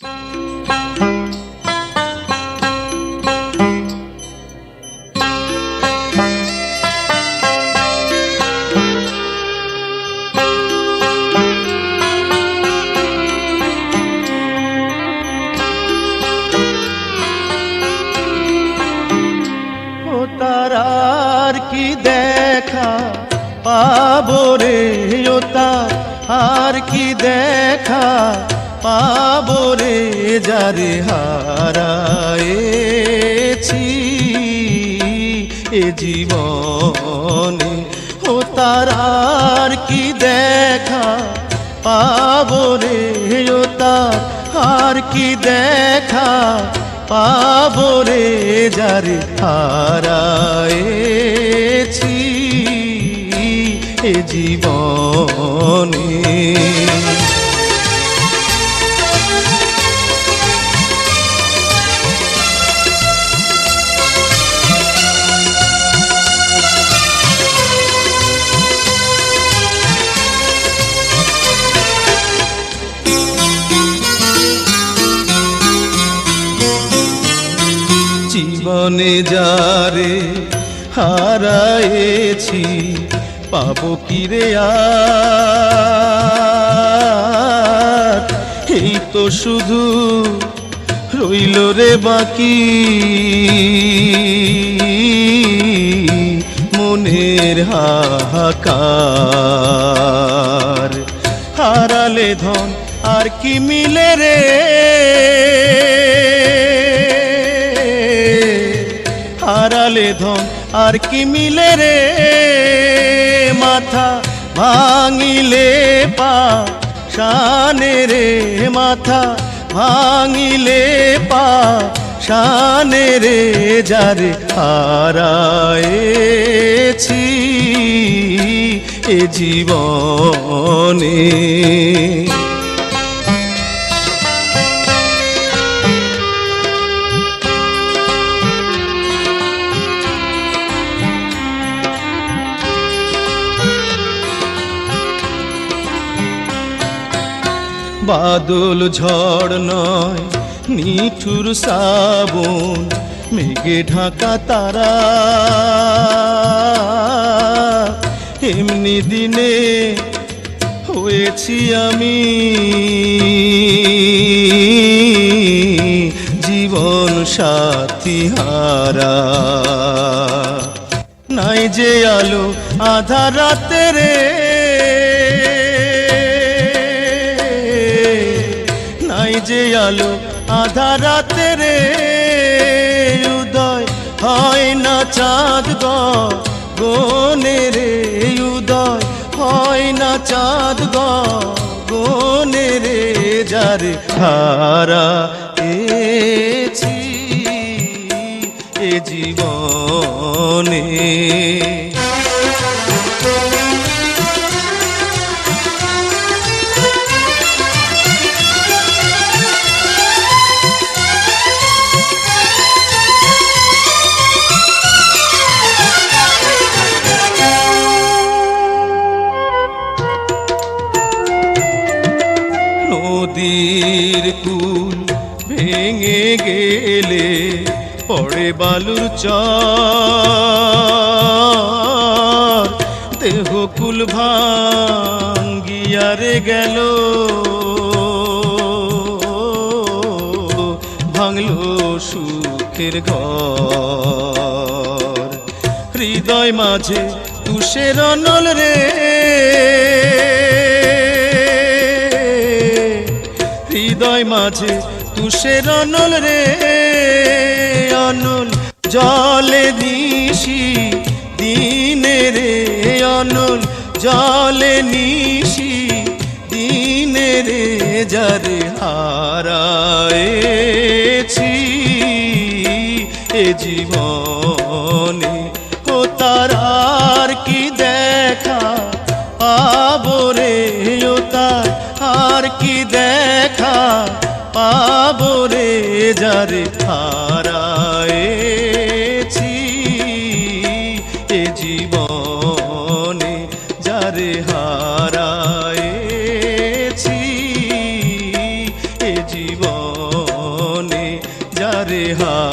ও তার আর কি দেখা পাবো রে ও তার আর কি দেখা পাবো রে যারে হারায়েছি। এ জীবনে ও তার আর কি দেখা পাবো রে? ও তার আর কি দেখা পাবো রে যারে হারায়েছি? এ জীবনে জীবনে যারে হারায়েছি, পাবো কি রে আর? এই তো শুধু রইল রে বাকি। মনের হাহাকার। হারালে ধন আর কি মিলে রে? হারালে ধন, আর কি মিলে রে? মাথা ভাঙিলে পা, শানে রে মাথা ভাঙিলে পা, শানে রে যারে হারায়েছি এ জীবনে। বাদল ঝড় নয়, নিঠুর শ্রাবণ মেঘে ঢাকা তারা। এমনি দিনে হয়েছি আমি। জীবন সাথী হারা। নাই যে আলো আধা রাতে রে আলো আধা রাতে রে উদয় হয় না চাঁদ গনে রে উদয় হয় না চাঁদ গনে রে যারে হারা এছি এ জীবনে। নদীর কুল ভেঙে গেলে পড়ে বালুর চর। দেহ কুল ভাঙ্গিয়ারে গেল, ভাঙলো সুখের ঘর। হৃদয় মাঝে তুষের নল রে হৃদয় মাঝে তুষের অনল রে, অনল জলে নিশি দিনে রে, অনল জলে নিশি দিনে রে, যারে হারায়েছি এ জীবনে। দেখা পাবো রে যারে হারায়েছি। এ জীবনে যারে হারায়েছি। এ জীবন যারে হারা